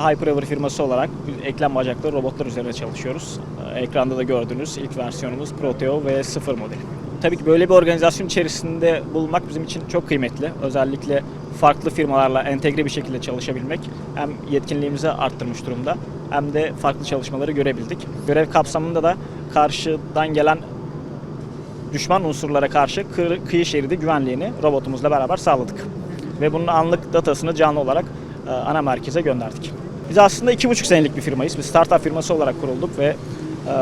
HyperEver firması olarak eklem bacaklı robotlar üzerine çalışıyoruz. Ee, Ekranda da gördüğünüz ilk versiyonumuz Proteo V0 modeli. Tabii ki böyle bir organizasyon içerisinde bulunmak bizim için çok kıymetli. Özellikle farklı firmalarla entegre bir şekilde çalışabilmek hem yetkinliğimizi arttırmış durumda hem de farklı çalışmaları görebildik. Görev kapsamında da karşıdan gelen düşman unsurlara karşı kı- kıyı şeridi güvenliğini robotumuzla beraber sağladık. Ve bunun anlık datasını canlı olarak e, ana merkeze gönderdik. Biz aslında iki buçuk senelik bir firmayız. Biz startup firması olarak kurulduk ve e,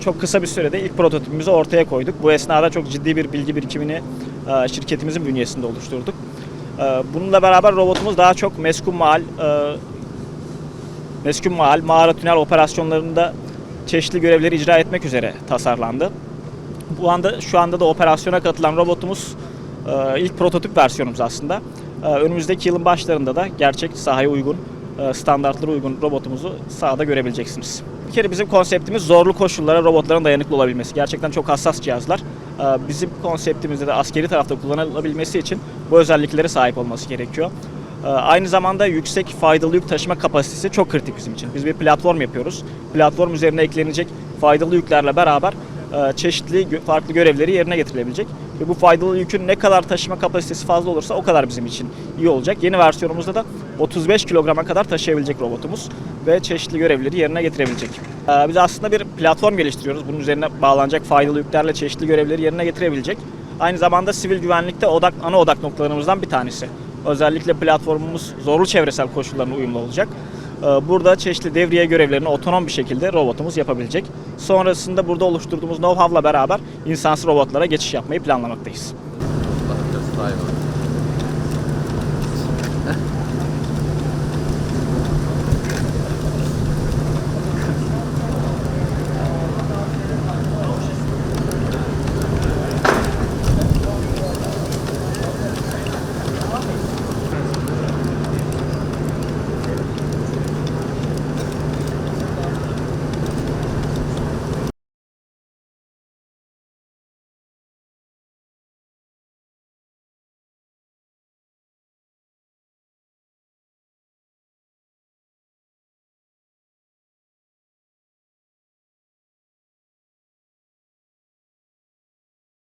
çok kısa bir sürede ilk prototipimizi ortaya koyduk. Bu esnada çok ciddi bir bilgi birikimini e, şirketimizin bünyesinde oluşturduk. E, Bununla beraber robotumuz daha çok meskun mal, e, meskun mal, mağara tünel operasyonlarında çeşitli görevleri icra etmek üzere tasarlandı. Bu anda şu anda da operasyona katılan robotumuz ilk prototip versiyonumuz aslında. Önümüzdeki yılın başlarında da gerçek sahaya uygun, standartlara uygun robotumuzu sahada görebileceksiniz. Bir kere bizim konseptimiz zorlu koşullara robotların dayanıklı olabilmesi. Gerçekten çok hassas cihazlar. E, Bizim konseptimizde de askeri tarafta kullanılabilmesi için bu özelliklere sahip olması gerekiyor. E, Aynı zamanda yüksek faydalı yük taşıma kapasitesi çok kritik bizim için. Biz bir platform yapıyoruz. Platform üzerine eklenecek faydalı yüklerle beraber e, çeşitli farklı görevleri yerine getirilebilecek. Ve bu faydalı yükün ne kadar taşıma kapasitesi fazla olursa o kadar bizim için iyi olacak. Yeni versiyonumuzda da 35 kilograma kadar taşıyabilecek robotumuz ve çeşitli görevleri yerine getirebilecek. E, Biz aslında bir platform geliştiriyoruz. Bunun üzerine bağlanacak faydalı yüklerle çeşitli görevleri yerine getirebilecek. Aynı zamanda sivil güvenlikte odak ana odak noktalarımızdan bir tanesi. Özellikle platformumuz zorlu çevresel koşullarına uyumlu olacak. Ee, Burada çeşitli devriye görevlerini otonom bir şekilde robotumuz yapabilecek. Sonrasında burada oluşturduğumuz know-how'la beraber insansız robotlara geçiş yapmayı planlamaktayız. Hayvan.